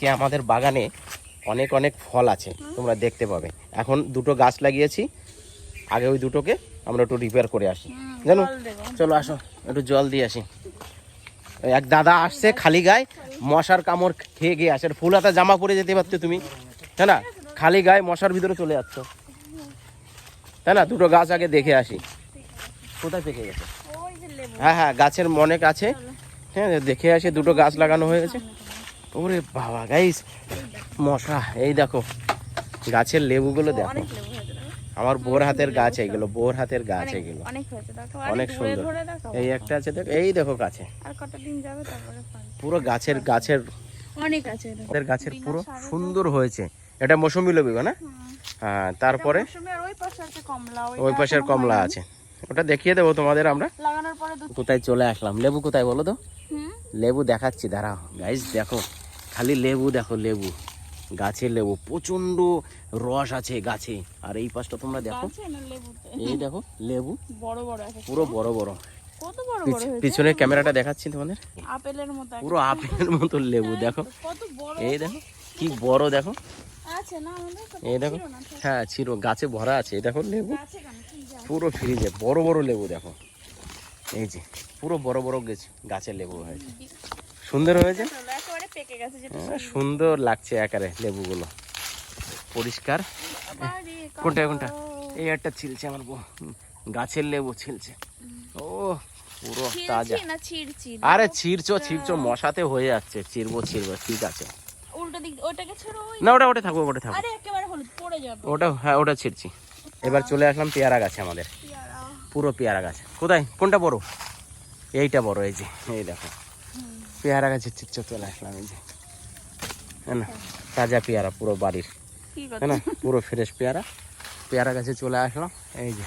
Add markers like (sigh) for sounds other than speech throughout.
যে আমাদের বাগানে অনেক অনেক ফল আছে। তোমরা দেখতে পাবে। এখন দুটো গাছ লাগিয়েছি। আগে ওই দুটোকে আমরা একটু রিপেয়ার করে আসি। জানো? চলো আসো একটু জল দিয়ে আসি। এক দাদা আসছে খালি গায়ে মশার কামড় খেয়ে গিয়ে আসে। আর ফুল হাতা জামা পরে যেতে পারতো তুমি তাই না? খালি গায়ে মশার ভিতরে চলে যাচ্ছ। তাই না? দুটো গাছ আগে দেখে আসি। কোথায় পেকে গেছে? হ্যাঁ হ্যাঁ গাছের অনেক আছে। হ্যাঁ দেখে আসে দুটো গাছ লাগানো হয়েছে। ওরে বাবা গাইস মশা এই দেখো গাছের লেবুগুলো দেখো। আমার বোর হাতের গাছ এইগুলো বোর হাতের গাছ এইগুলো। অনেক সুন্দর। এই একটা আছে দেখো এই দেখো গাছে। পুরো গাছের গাছের অনেক আছে গাছের পুরো সুন্দর হয়েছে। এটা মৌসুমি লেবু না? হ্যাঁ তারপরে? ওই পাশের কমলা আছে। ওটা দেখিয়ে দেবো তোমাদের আমরা। কোথায় চলে আসলাম? লেবু কোথায় বলো তো? লেবু দেখাচ্ছি দাঁড়াও। গাইস দেখো। খালি লেবু দেখো লেবু। গাছের লেবু প্রচণ্ড রস আছে গাছে। আর এই পাশটা তোমরা দেখো। এই দেখো লেবু। বড় বড় পুরো বড় বড়। কত বড় বড় পিছনের ক্যামেরাটা দেখাচ্ছি তোমাদের। আপেলের মতো পুরো আপেলের মতো লেবু দেখো। এই দেখো কি বড় দেখো। এই দেখো। হ্যাঁ ছিল। গাছে ভরা আছে এই দেখো লেবু। পুরো ফ্রিজে বড় বড় লেবু দেখো। এই যে পুরো বড় বড় গাছ গাছের লেবু হয়েছে। সুন্দর হয়েছে? হ্যাঁ, সুন্দর। লাগছে একারে লেবুগুলো। পরিষ্কার। কোনটা কোনটা? এই একটা ছিলছে আমার বউ। গাছের লেবু ছিলছে। ও পুরো তাজা। আরে ছিঁড়ছো ছিঁড়ছো মশাতে হয়ে যাচ্ছে। চিরবো চিরবো ঠিক আছে। না ওটা ওটা থাকব ওটা থাকব। ওটা হ্যাঁ ওটা ছিঁড়ছি এবার চলে আসলাম পেয়ারা গাছে আমাদের। পুরো পেয়ারা গাছ। কোথায়? কোনটা বড়? এইটা বড় এই যে এই দেখো। পেয়ারা গাছের চিত্র চলে আসলাম এই যে। হ্যাঁ না? তাজা পেয়ারা পুরো বাড়ির। হ্যাঁ না? পুরো ফ্রেশ পেয়ারা। পেয়ারা গাছে চলে আসলাম এই যে।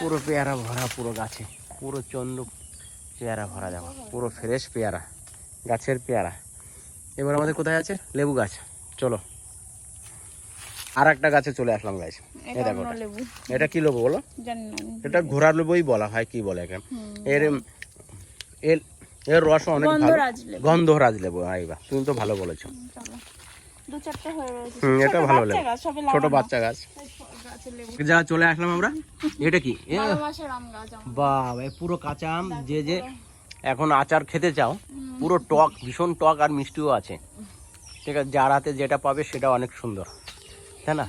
পুরো পেয়ারা ভরা পুরো গাছে। পুরো চন্দ্র পেয়ারা ভরা দেখো। পুরো ফ্রেশ পেয়ারা গাছের পেয়ারা। এবার আমাদের কোথায় আছে? লেবু গাছ। চলো। আর একটা গাছে চলে আসলাম গাছ এটা। লেবু। এটা কি লেবু বলো। এটা ঘোড়া লেবুই বলা হয় কি বলে এখন এর এর রস অনেক ভালো। গন্ধরাজ লেবু। আইবা তুমি তো ভালো বলেছ। দু চারটে হয়ে রয়েছে। হুম, এটা ভালো লেবু। ছোট বাচ্চা গাছ। যা চলে আসলাম আমরা। এটা কি। বাবা পুরো কাঁচা আম যে যে এখন আচার খেতে চাও পুরো টক ভীষণ টক আর মিষ্টিও আছে। ঠিক আছে যার হাতে যেটা পাবে সেটা অনেক সুন্দর। তাই না?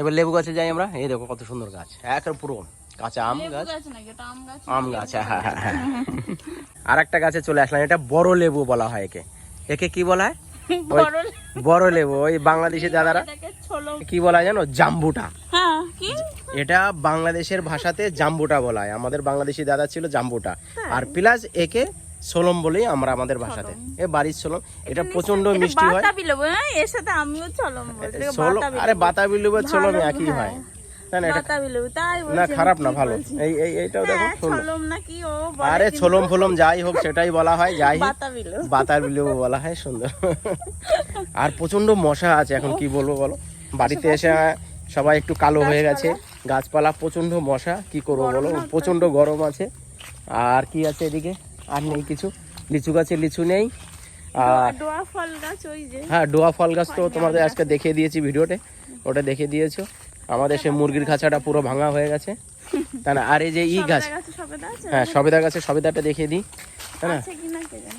এবার লেবু গাছে যাই আমরা। এই দেখো কত সুন্দর গাছ এক পুরো। কাঁচা আম গাছ? গাছ হ্যাঁ হ্যাঁ হ্যাঁ আর একটা গাছে চলে আসলাম এটা বড় লেবু বলা হয় একে। একে কি বলা হয়? (laughs) বড় লেবু। ওই বাংলাদেশি দাদারা কি বলা জানো? জাম্বুটা। হ্যাঁ এটা বাংলাদেশের ভাষাতে জাম্বুটা বলা হয়। আমাদের বাংলাদেশি দাদা ছিল জাম্বুটা। আর প্লাস একে সোলম বলেই আমরা আমাদের ভাষাতে। এ বাড়ির সোলম। এটা প্রচণ্ড মিষ্টি হয়। হ্যাঁ এর সাথে আমিও সোলম আরে বাতাবি লেবু সোলম একই হয়। না এটা খারাপ না ভালো। এই এই এইটাও দেখো হ্যাঁ, নাকি ও আরে কিন্তু। ছোলম ফলম যাই হোক সেটাই বলা হয় যাই বাতার বলা হয় সুন্দর। আর প্রচণ্ড মশা আছে এখন কি বলব বলো? বাড়িতে এসে সবাই একটু কালো হয়ে গেছে গাছপালা প্রচণ্ড মশা কি করব বলো? প্রচণ্ড গরম আছে। আর কি আছে এদিকে? আর নেই কিছু। লিচু গাছে লিচু নেই। আর ডোয়া ফল গাছ হ্যাঁ ডোয়া ফল গাছ তো তোমাদের আজকে দেখিয়ে দিয়েছি ভিডিওতে ওটা দেখে দিয়েছ। আমাদের সে মুরগির খাঁচাটা পুরো ভাঙা হয়ে গেছে। তাই না? আর এই যে ই গাছ হ্যাঁ সবেদা গাছে সবেদাটা দেখিয়ে দিই। তাই না?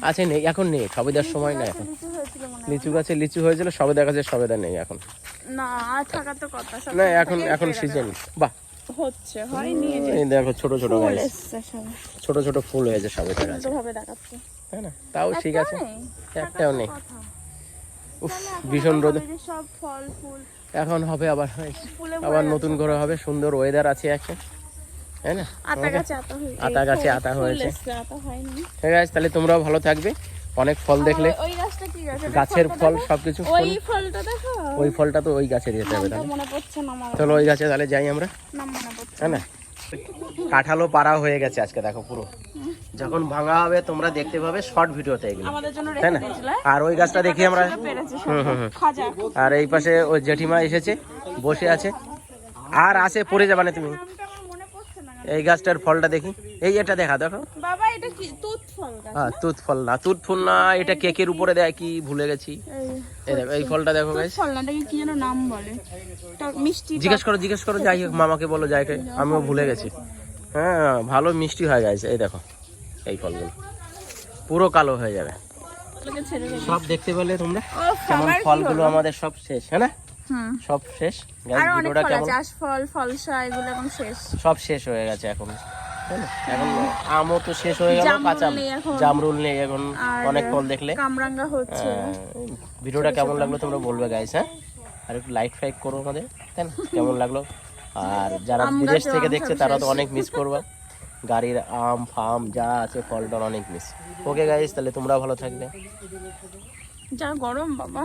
আছে নেই এখন নেই সবেদার সময় না এখন। লিচু হয়। গাছে লিচু হয়েছিল সবেদা গাছে সবেদা নেই এখন। না তো এখন এখন সিজন বাহ। হচ্ছে হয়নি এই দেখো ছোট ছোট গাছ। ছোট ছোট ফুল হয়েছে সবেদা গাছে। তাই না? তাও ঠিক আছে। একটাও নেই। উফ ভীষণ রোদে। সব ফল ফুল। এখন হবে আবার আবার নতুন করে হবে সুন্দর ওয়েদার আছে একটা তাই না? আতা গাছে আতা হয়েছে। ঠিক আছে তাহলে তোমরাও ভালো থাকবে অনেক ফল দেখলে। গাছের ফল। সবকিছু ওই ফলটা দেখো। ওই ফলটা তো ওই গাছে দিতে হবে চলো ওই গাছে তাহলে যাই আমরা। না। কাঁঠালও পাড়া হয়ে গেছে আজকে দেখো পুরো। যখন ভাঙা হবে তোমরা দেখতে পাবে শর্ট ভিডিওতে এগুলো। তাই না? আর ওই গাছটা দেখি আমরা আর এই পাশে ওই জেঠিমা এসেছে বসে আছে। আর আসে পড়ে যাবে না তুমি। এই গাছটার ফলটা দেখি। এই এটা দেখা দেখো। বাবা এটা কি? তুত ফল হ্যাঁ তুত ফল না তুত ফল না এটা কেকের উপরে দেয় কি ভুলে গেছি। এই এই দেখো এই ফলটা দেখো তুত গাইস ফল না কি যেন নাম বলে। মিষ্টি জিজ্ঞেস করো জিজ্ঞেস করো যাই হোক মামাকে বলো যাইকে আমিও ভুলে গেছি। হ্যাঁ ভালো মিষ্টি হয় গাইছে এই দেখো। এই ফলগুলো। পুরো কালো হয়ে যাবে। সব দেখতে পেলে তোমরা কেমন ফলগুলো আমাদের সব শেষ হ্যাঁ না? সব শেষ? ভিডিওটা ফল কেমন? ফলসা এগুলো এখন শেষ। সব শেষ হয়ে গেছে এখন এখন আমও তো শেষ হয়ে গেল কাঁচা। জামরুল নেই এখন অনেক ফল দেখলে। কামরাঙ্গা হচ্ছে। হ্যাঁ, ভিডিওটা কেমন লাগল তোমরা বলবে গাইস হ্যাঁ? আর একটু লাইক ফাইক করো আমাদের তাই না? কেমন লাগল? আর যারা বিদেশ থেকে দেখছে তারা তো অনেক মিস করবা। (laughs) গাড়ির আম, ফাম, যা আছে ফল টল অনেক মিস ওকে গাইস তাহলে তোমরা ভালো থাকবে। যা গরম, বাবা।